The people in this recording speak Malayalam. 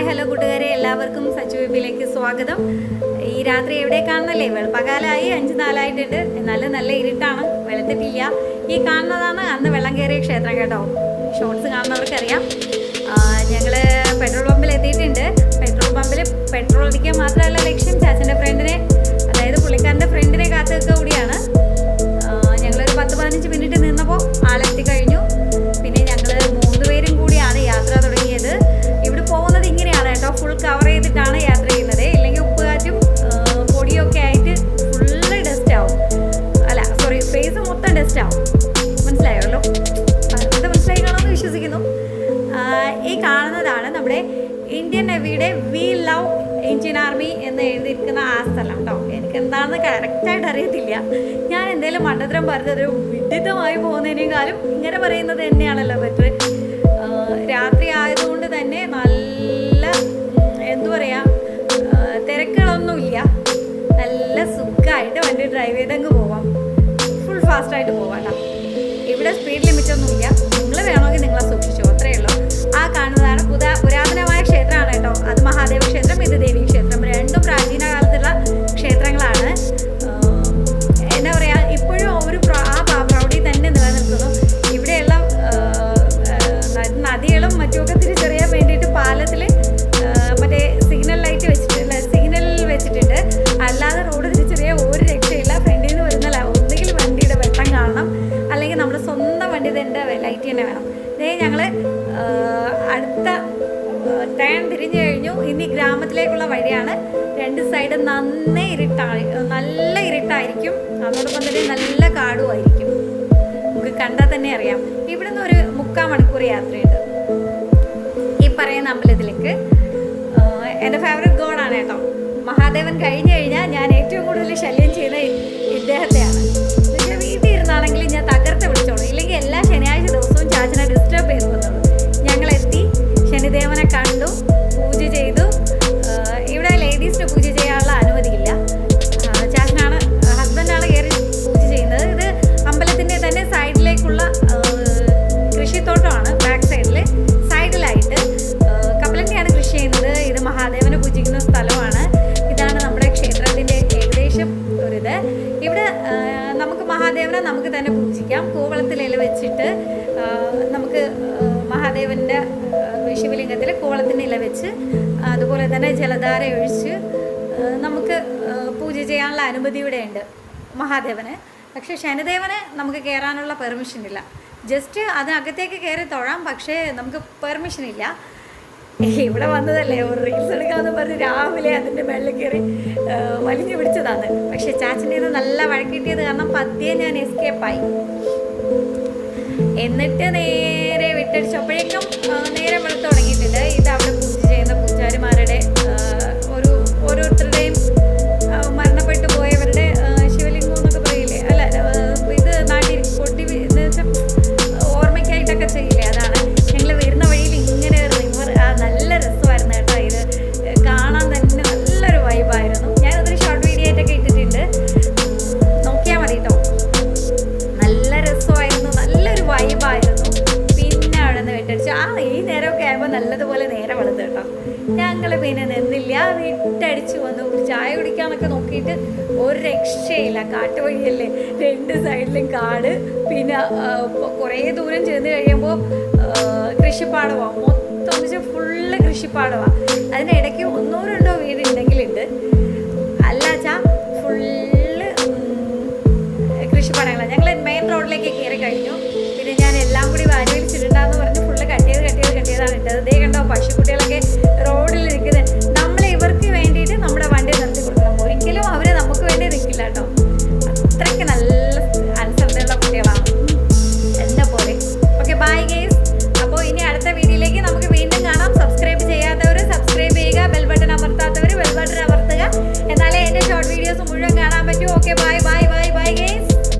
ഹായ് ഹലോ കൂട്ടുകാരെ. എല്ലാവർക്കും സച്ചു വെബിലേക്ക് സ്വാഗതം. ഈ രാത്രി എവിടെ കാണുന്നല്ലേ? വെളുപ്പകാലമായി അഞ്ച് നാലായിട്ടുണ്ട്. എന്നാലും നല്ല ഇരുട്ടാണ്. വെളുത്തിട്ടില്ല. ഈ കാണുന്നതാണ് അന്ന് വെള്ളം കയറിയ ക്ഷേത്രം കേട്ടോ. ഷോർട്സ് കാണുന്നവർക്കറിയാം. ഞങ്ങൾ പെട്രോൾ പമ്പിൽ എത്തിയിട്ടുണ്ട്. പെട്രോൾ പമ്പിൽ കാണുന്നതാണ് നമ്മുടെ ഇന്ത്യൻ നേവിയുടെ വി ലവ് ഇന്ത്യൻ ആർമി എന്ന് എഴുതിയിരിക്കുന്ന ആ സ്ഥലം കേട്ടോ എനിക്ക് എന്താണെന്ന് കറക്റ്റായിട്ട് അറിയത്തില്ല. ഞാൻ എന്തെങ്കിലും മണ്ടത്തരം പറഞ്ഞത് വിഡിതമായി പോകുന്നതിനേക്കാളും ഇങ്ങനെ പറയുന്നത് തന്നെയാണല്ലോ ബെറ്റർ രാത്രി ആയതുകൊണ്ട് തന്നെ നല്ല എന്തു പറയാ തിരക്കുകളൊന്നുമില്ല. നല്ല സുഖമായിട്ട് വണ്ടി ഡ്രൈവ് ചെയ്തങ്ങ് പോവാം. ഫുൾ ഫാസ്റ്റായിട്ട് പോവാം ഇവിടെ സ്പീഡ് ലിമിറ്റ് ഇനി ഗ്രാമത്തിലേക്കുള്ള വഴിയാണ്. രണ്ട് സൈഡ് നന്നേ ഇരുട്ടായി നല്ല ഇരുട്ടായിരിക്കും. അതോടൊപ്പം തന്നെ നല്ല കാടുമായിരിക്കും. നമുക്ക് കണ്ടാൽ തന്നെ അറിയാം. ഇവിടുന്ന് ഒരു മുക്കാൽ മണിക്കൂർ യാത്രയുണ്ട്. ഈ പറയുന്ന അമ്പലത്തിലേക്ക്. എന്റെ ഫേവറേറ്റ് ഗോഡാണ് കേട്ടോ. മഹാദേവൻ കഴിഞ്ഞു കഴിഞ്ഞാൽ ഞാൻ ഏറ്റവും കൂടുതൽ ശല്യം ചെയ്യുന്ന ഇദ്ദേഹത്തെയാണ്. ഇവിടെ നമുക്ക് മഹാദേവനെ നമുക്ക് തന്നെ പൂജിക്കാം. കൂവളത്തിൽ ഇല വെച്ചിട്ട് നമുക്ക് മഹാദേവന്റെ ശിവലിംഗത്തിൽ കൂവളത്തിന്റെ ഇല വെച്ച് അതുപോലെ തന്നെ ജലധാര ഒഴിച്ച് നമുക്ക് പൂജ ചെയ്യാനുള്ള അനുമതി ഇവിടെ ഉണ്ട് മഹാദേവന്. പക്ഷേ ശനിദേവന് നമുക്ക് കയറാനുള്ള പെർമിഷൻ ഇല്ല. ജസ്റ്റ് അതിനകത്തേക്ക് കയറി തൊഴാം പക്ഷേ നമുക്ക് പെർമിഷൻ ഇല്ല. ഇവിടെ വന്നതല്ലേ? ഒരു റീൽസ് എടുക്കാന്ന് പറഞ്ഞ് രാവിലെ അതിന്റെ മേളിൽ കയറി വലിഞ്ഞു പിടിച്ചതാണ്. പക്ഷെ ചാച്ചന്റെ നല്ല വഴക്കിട്ടിയത് കാരണം പതിയെ ഞാൻ എസ്കേപ്പായി എന്നിട്ട് നേരെ വിട്ടടിച്ചപ്പോഴേക്കും നേരെ ഞങ്ങൾ പിന്നെ നിന്നില്ല. വിട്ടടിച്ചു വന്നു ഒരു ചായ കുടിക്കാന്നൊക്കെ നോക്കിയിട്ട് ഒരു രക്ഷയില്ല. കാട്ടുവഴിയല്ലേ രണ്ട് സൈഡിലും കാട്. പിന്നെ കുറേ ദൂരം ചെന്ന് കഴിയുമ്പോൾ കൃഷിപ്പാടമാണ് മൊത്തം ഫുള്ള് കൃഷിപ്പാടമാണ് അതിനിടയ്ക്ക് ഒന്നോ രണ്ടോ വീടുണ്ടെങ്കിലുണ്ട്.